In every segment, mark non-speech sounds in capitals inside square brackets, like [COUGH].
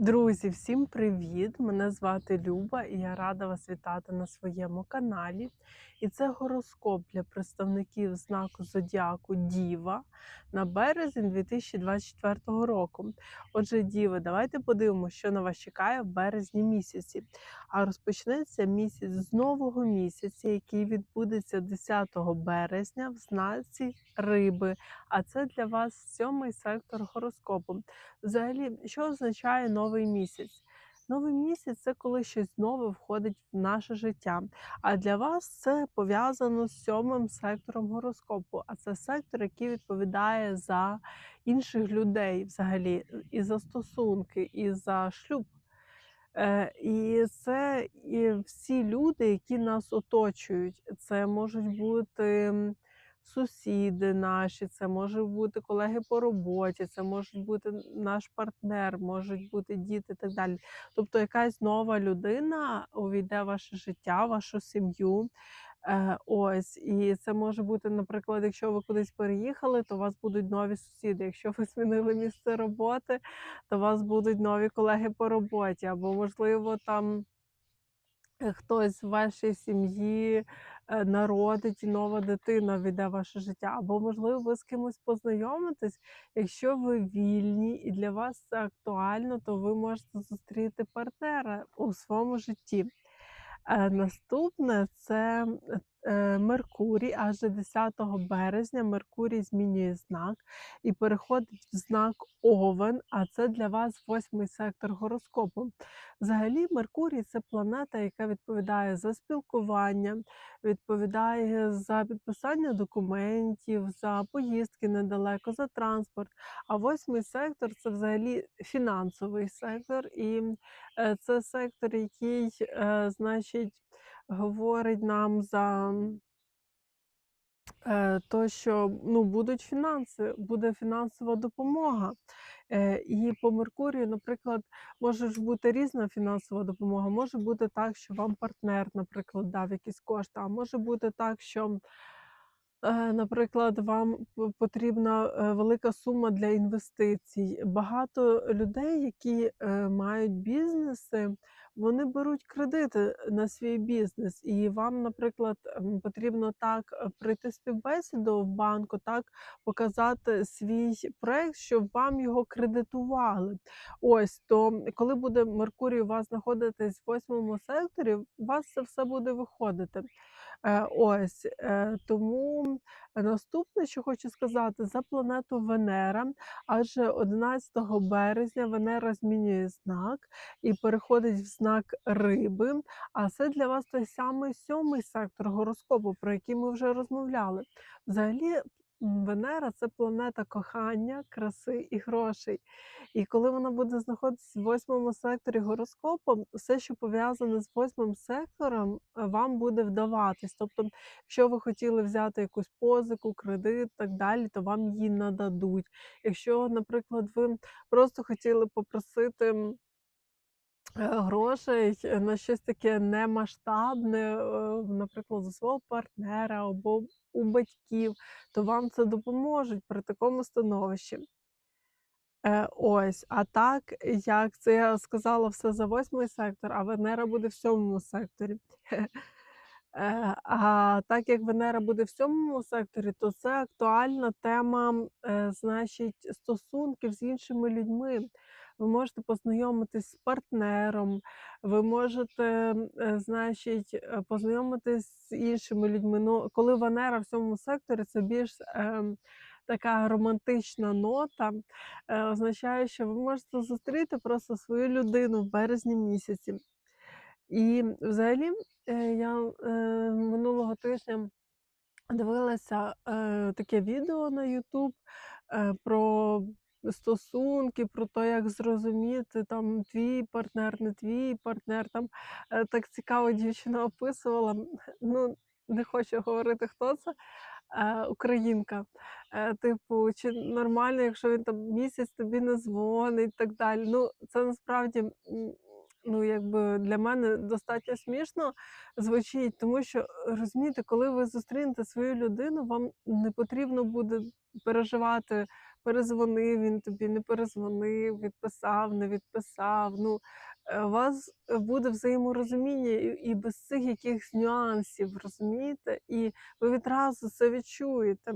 Друзі, всім привіт! Мене звати Люба і я рада вас вітати на своєму каналі. І це гороскоп для представників знаку Зодіаку Діва на березень 2024 року. Отже, Діви, давайте подивимося, що на вас чекає в березні місяці. А розпочнеться місяць з нового місяця, який відбудеться 10 березня в знаці Риби. А це для вас сьомий сектор гороскопу. Взагалі, що означає новий місяць? Новий місяць це коли щось нове входить в наше життя. А для вас це пов'язано з сьомим сектором гороскопу. А це сектор, який відповідає за інших людей взагалі, і за стосунки, і за шлюб. Е, І це і всі люди, які нас оточують. Це можуть бути сусіди наші, це можуть бути колеги по роботі, це можуть бути наш партнер, можуть бути діти і так далі. Тобто якась нова людина увійде в ваше життя, вашу сім'ю. Е, ось, і це може бути, наприклад, якщо ви кудись переїхали, то у вас будуть нові сусіди. Якщо ви змінили місце роботи, то у вас будуть нові колеги по роботі, або, можливо, там е, хтось в вашій сім'ї народить нова дитина війде ваше життя, або, можливо, ви з кимось познайомитесь. Якщо ви вільні і для вас це актуально, то ви можете зустріти партнера у своєму житті. Е, Наступне це е, Меркурій, аж до 10 березня Меркурій змінює знак і переходить в знак Овен, а це для вас восьмий сектор гороскопу. Взагалі, Меркурій це планета, яка відповідає за спілкування, відповідає за підписання документів, за поїздки недалеко, за транспорт. А восьмий сектор це взагалі фінансовий сектор, і Е, це сектор, який, е, значить, говорить нам за е, то, що ну, будуть фінанси, буде фінансова допомога. Е, І по Меркурію, наприклад, може ж бути різна фінансова допомога. Може бути так, що вам партнер, наприклад, дав якісь кошти, а може бути так, що. Е, Наприклад, вам потрібна е, велика сума для інвестицій. Багато людей, які мають бізнеси, вони беруть кредити на свій бізнес, і вам, наприклад, потрібно так прийти пройти співбесіду в банку, так показати свій проект, щоб вам його кредитували. Ось то, коли буде Меркурій у вас знаходитись в восьмому секторі, у вас це все буде виходити. Е, ось, е, тому наступне, що хочу сказати, за планету Венера, адже 11 березня Венера змінює знак і переходить в знак Риби. А це для вас той самий сьомий сектор гороскопу, про який ми вже розмовляли. Взагалі, Венера це планета кохання, краси і грошей. І коли вона буде знаходитися в восьмому секторі гороскопу, все, що пов'язане з восьмим сектором, е, вам буде вдаватись. Тобто, якщо ви хотіли взяти якусь позику, кредит, так далі, то вам її нададуть. Якщо, наприклад, ви просто хотіли попросити. Грошей на щось таке немасштабне, е, наприклад, у свого партнера або у батьків, то вам це допоможуть при такому становищі. Е, ось, а так, як це я сказала все за восьмий сектор, а Венера буде в сьомому секторі. [LAUGHS] Е, а так як Венера буде в сьомому секторі, то це актуальна тема, значить, стосунків з іншими людьми. Ви можете познайомитись з партнером, ви можете, е, значить, е, познайомитись з іншими людьми. Ну, коли Венера в сьомому секторі, це більш ем, така романтична нота, е, означає, що ви можете зустріти просто свою людину в березні місяці. І взагалі, е, я е, минулого тижня дивилася таке відео на YouTube про стосунки, про те, як зрозуміти там твій партнер, не твій партнер. Там е, так цікаво дівчина описувала. Ну, не хочу говорити, хто це. Е, українка. Е, типу, чи нормально, якщо він там місяць тобі не дзвонить і так далі. Ну, це насправді ну, якби для мене достатньо смішно звучить, тому що розумієте, коли ви зустрінете свою людину, вам не потрібно буде переживати перезвонив він тобі, не перезвонив, відписав, не відписав. Ну, е, у вас буде взаєморозуміння і, без цих якихось нюансів, розумієте? І ви відразу це відчуєте.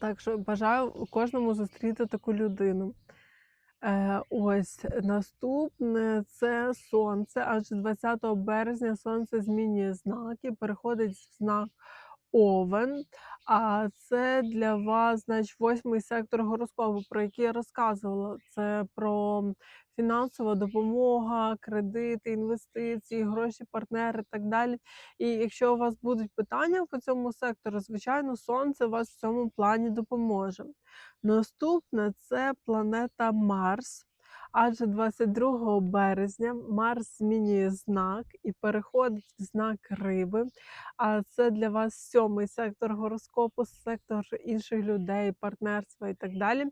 Так що бажаю кожному зустріти таку людину. Е, ось наступне це сонце. Адже 20 березня сонце змінює знак і переходить в знак Овен. А це для вас, значить, восьмий сектор гороскопу, про який я розказувала. Це про фінансова допомога, кредити, інвестиції, гроші, партнери і так далі. І якщо у вас будуть питання по цьому сектору, звичайно, сонце вас в цьому плані допоможе. Наступне це планета Марс. Адже 22 березня Марс змінює знак і переходить в знак риби. А це для вас сьомий сектор гороскопу, сектор інших людей, партнерства і так далі.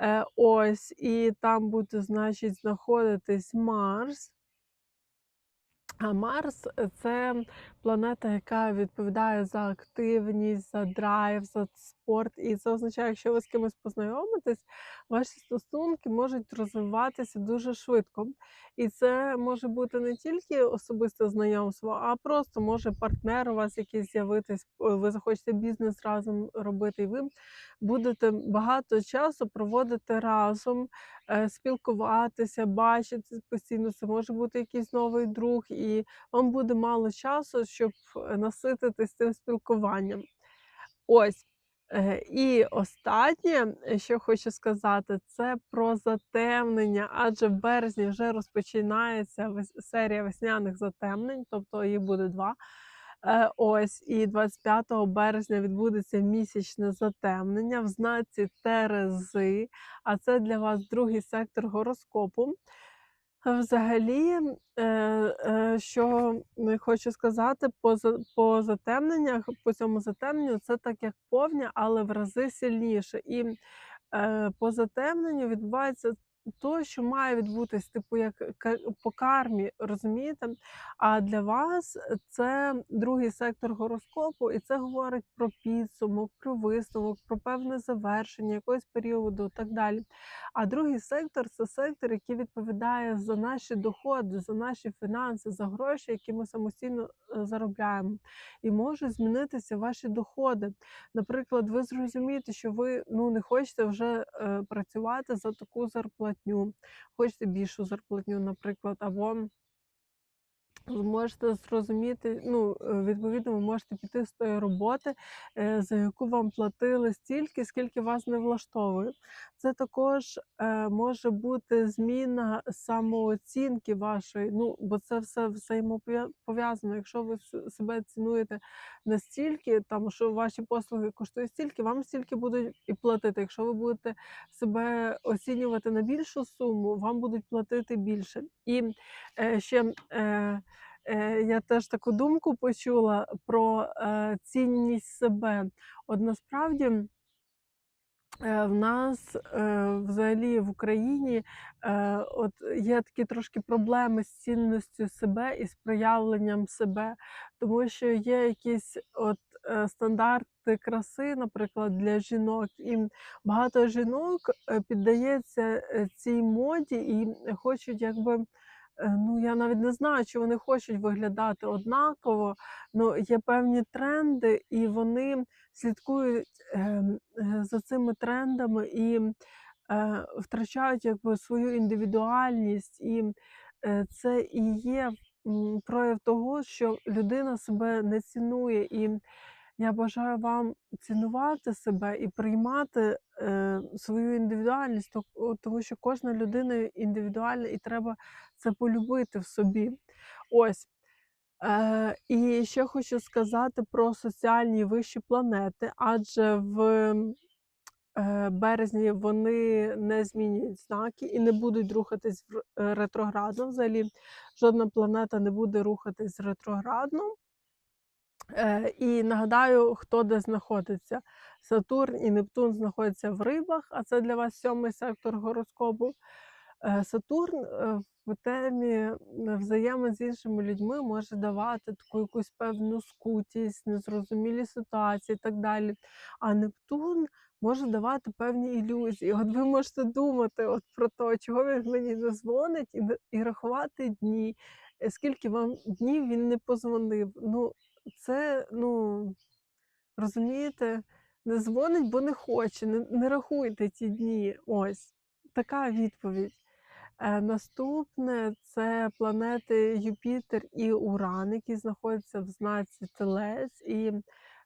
Е, ось, і там буде, значить, знаходитись Марс. А Марс це планета, яка відповідає за активність, за драйв, за спорт. І це означає, якщо ви з кимось познайомитесь, ваші стосунки можуть розвиватися дуже швидко. І це може бути не тільки особисте знайомство, а просто може партнер у вас якийсь з'явитись, ви захочете бізнес разом робити, і ви будете багато часу проводити разом, е, спілкуватися, бачитись постійно. Це може бути якийсь новий друг, і вам буде мало часу, щоб е, насититись цим спілкуванням. Ось. Е, І останнє, е, що хочу сказати, це про затемнення, адже в березні вже розпочинається серія весняних затемнень, тобто їх буде два. Е, Ось, і 25 березня відбудеться місячне затемнення в знаці Терези, а це для вас другий сектор гороскопу. Взагалі, е, е, що хочу сказати, по, по затемненнях, по цьому затемненню, це так як повня, але в рази сильніше. І е, по затемненню відбувається то, що має відбутись, типу, як по кармі, розумієте? А для вас це другий сектор гороскопу, і це говорить про підсумок, про висновок, про певне завершення якогось періоду і так далі. А другий сектор це сектор, який відповідає за наші доходи, за наші фінанси, за гроші, які ми самостійно е, заробляємо. І можуть змінитися ваші доходи. Наприклад, ви зрозумієте, що ви ну не хочете вже е, працювати за таку зарплатню, хочете більшу зарплатню, наприклад, або можете зрозуміти, ну, е, відповідно, ви можете піти з тої роботи, е, за яку вам платили стільки, скільки вас не влаштовує. Це також е, може бути зміна самооцінки вашої, ну, бо це все взаємопов'язано. Якщо ви себе цінуєте настільки, там, що ваші послуги коштують стільки, вам стільки будуть і платити. Якщо ви будете себе оцінювати на більшу суму, вам будуть платити більше. І ще. Е, я теж таку думку почула про е, цінність себе. От насправді е, в нас взагалі в Україні от є такі трошки проблеми з цінністю себе і з проявленням себе, тому що є якісь от стандарти краси, наприклад, для жінок, і багато жінок піддається цій моді і хочуть якби. Е, ну, я навіть не знаю, чи вони хочуть виглядати однаково. Ну, є певні тренди, і вони слідкують ем, е, за цими трендами і е, втрачають якби свою індивідуальність. І це і є прояв того, що людина себе не цінує. І я бажаю вам цінувати себе і приймати е, свою індивідуальність, тому що кожна людина індивідуальна і треба це полюбити в собі. Ось. Е, і ще хочу сказати про соціальні вищі планети, адже в е, березні вони не змінюють знаки і не будуть рухатись е, ретроградно. Взагалі жодна планета не буде рухатись ретроградно. Е, і нагадаю, хто де знаходиться. Сатурн і Нептун знаходяться в рибах, а це для вас сьомий сектор гороскопу. Е, Сатурн е, в темі взаємин з іншими людьми може давати таку якусь певну скутість, незрозумілі ситуації і так далі. А Нептун може давати певні ілюзії. От ви можете думати от про те, чого він мені не дзвонить, і, і рахувати дні, скільки вам днів він не позвонив. Ну, це, ну, розумієте, не дзвонить, бо не хоче. Не, не рахуйте ці дні. Ось така відповідь. Е, наступне це планети Юпітер і Уран, які знаходяться в знаці Телець, і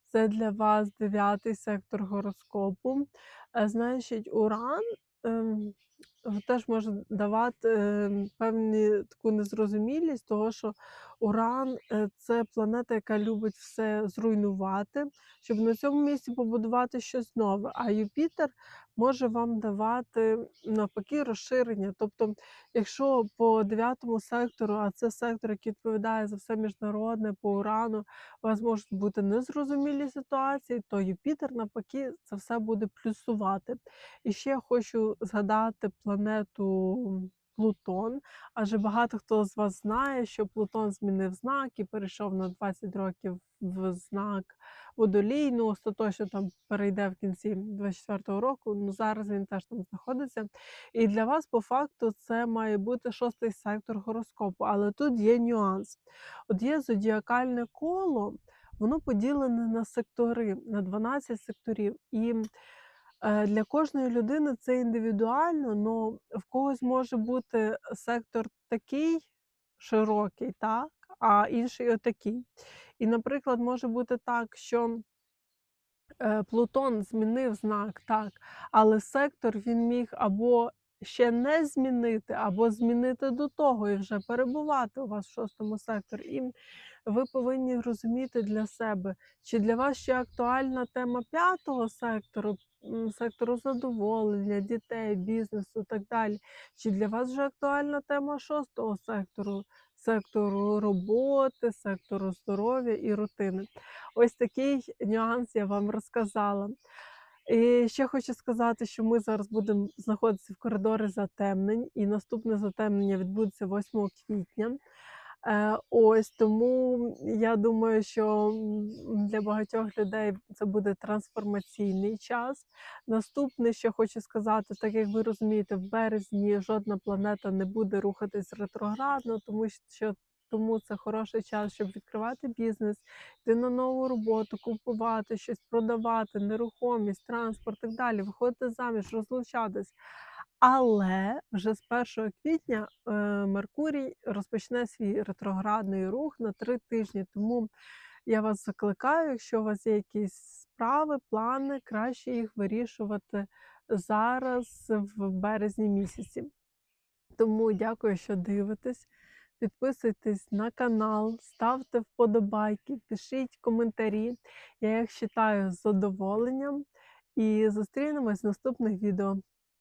це для вас дев'ятий сектор гороскопу. Е, Значить, Уран в- теж може давати ем, певні таку незрозумілість, того що Уран е, це планета, яка любить все зруйнувати, щоб на цьому місці побудувати щось нове. А Юпітер може вам давати навпаки розширення. Тобто, якщо по дев'ятому сектору, а це сектор, який відповідає за все міжнародне, по урану, у вас можуть бути незрозумілі ситуації, то Юпітер навпаки це все буде плюсувати. І ще я хочу згадати планету Плутон, адже багато хто з вас знає, що Плутон змінив знак і перейшов на 20 років в знак водолій. Ну, остаточно там перейде в кінці 24-го року. Ну зараз він теж там знаходиться. І для вас, по факту, це має бути шостий сектор гороскопу. Але тут є нюанс. От є зодіакальне коло, воно поділене на сектори, на 12 секторів. І для кожної людини це індивідуально, але в когось може бути сектор такий широкий, так, а інший отакий. І, наприклад, може бути так, що е, Плутон змінив знак, так, але сектор він міг або ще не змінити, або змінити до того і вже перебувати у вас в шостому секторі. І ви повинні розуміти для себе, чи для вас ще актуальна тема п'ятого сектору, сектору задоволення, дітей, бізнесу і так далі. Чи для вас вже актуальна тема шостого сектору, сектору роботи, сектору здоров'я і рутини. Ось такий нюанс я вам розказала. І ще хочу сказати, що ми зараз будемо знаходитися в коридорі затемнень, і наступне затемнення відбудеться 8 квітня. Е, ось тому я думаю, що для багатьох людей це буде трансформаційний час. Наступне, що хочу сказати, так як ви розумієте, в березні жодна планета не буде рухатись ретроградно, тому що тому це хороший час, щоб відкривати бізнес, йти на нову роботу, купувати щось, продавати, нерухомість, транспорт так далі, виходити заміж, розлучатись. Але вже з 1 квітня е, Меркурій розпочне свій ретроградний рух на три тижні. Тому я вас закликаю, якщо у вас є якісь справи, плани, краще їх вирішувати зараз в березні місяці. Тому дякую, що дивитесь. Підписуйтесь на канал, ставте вподобайки, пишіть коментарі. Я їх читаю з задоволенням. І зустрінемось в наступних відео.